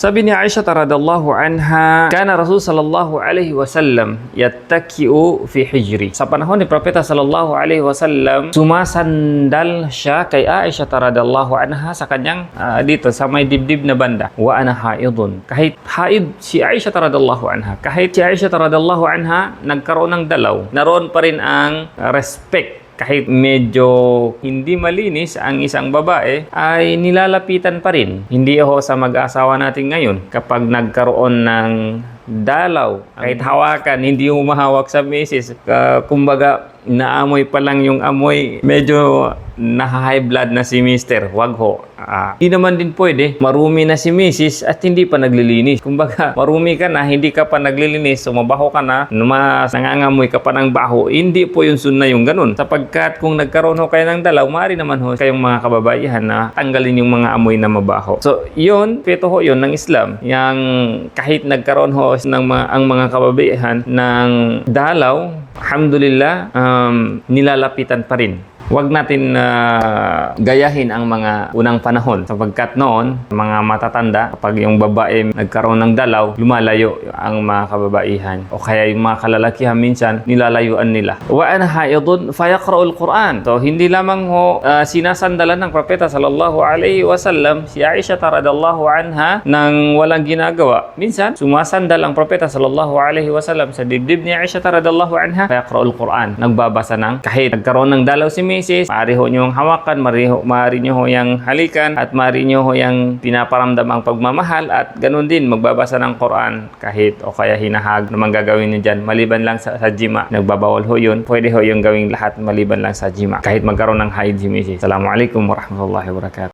Sabi ni Aisha radhiyallahu anha, kana Rasul sallallahu alaihi wasallam yattaki'u fi hijri. Sa panahon ni Propeta sallallahu alaihi wasallam, sumasandal siya kay Aisha radhiyallahu anha sa kanyang ah, dito sa may dibdib na banda. Wa ana haidun. Kahit haid si Aisha radhiyallahu anha, kahit si Aisha radhiyallahu anha nagkaroon ng dalaw, naroon pa rin ang ah, respect kahit medyo hindi malinis ang isang babae, ay nilalapitan pa rin. Hindi ho sa mag-asawa natin ngayon. Kapag nagkaroon ng dalaw, kahit hawakan, hindi humahawak sa misis. Ka- kumbaga, naamoy pa lang yung amoy, medyo na-high blood na si mister. Wag ho. Ah, Hindi naman din pwede. Marumi na si misis at hindi pa naglilinis. Kumbaga, marumi ka na, hindi ka pa naglilinis, sumabaho ka na, mas nangangamoy ka pa ng baho. Hindi po yung sunna yung ganun. Sapagkat kung nagkaroon ho kayo ng dalaw, maaari naman ho kayong mga kababaihan na tanggalin yung mga amoy na mabaho. So, yun, peto ho yun ng Islam. Yang kahit nagkaroon ho ng mga, ang mga kababaihan ng dalaw, alhamdulillah, um, nilalapitan pa rin. Huwag natin na gayahin ang mga unang panahon sapagkat noon, mga matatanda, kapag yung babae nagkaroon ng dalaw, lumalayo ang mga kababaihan. O kaya yung mga kalalakihan minsan, nilalayuan nila. Wa ana haidun fayaqra'ul Quran. So, hindi lamang ho ah, sinasandalan ng propeta sallallahu alaihi wasallam si Aisha radhiyallahu anha nang walang ginagawa. Minsan, sumasandal ang propeta sallallahu alaihi wasallam sa dibdib ni Aisha radhiyallahu anha fayaqra'ul Quran. Nagbabasa ng kahit nagkaroon ng dalaw si Mrs. Maaari ho niyong hawakan, maaari, ho, maaari niyo ho yung halikan, at maaari niyo ho yung pinaparamdam ang pagmamahal, at ganun din, magbabasa ng Quran kahit o kaya hinahag naman gagawin niyo dyan, maliban lang sa, sa jima. Nagbabawal ho yun. Pwede ho yung gawing lahat maliban lang sa jima. Kahit magkaroon ng si Mrs. Assalamualaikum warahmatullahi wabarakatuh.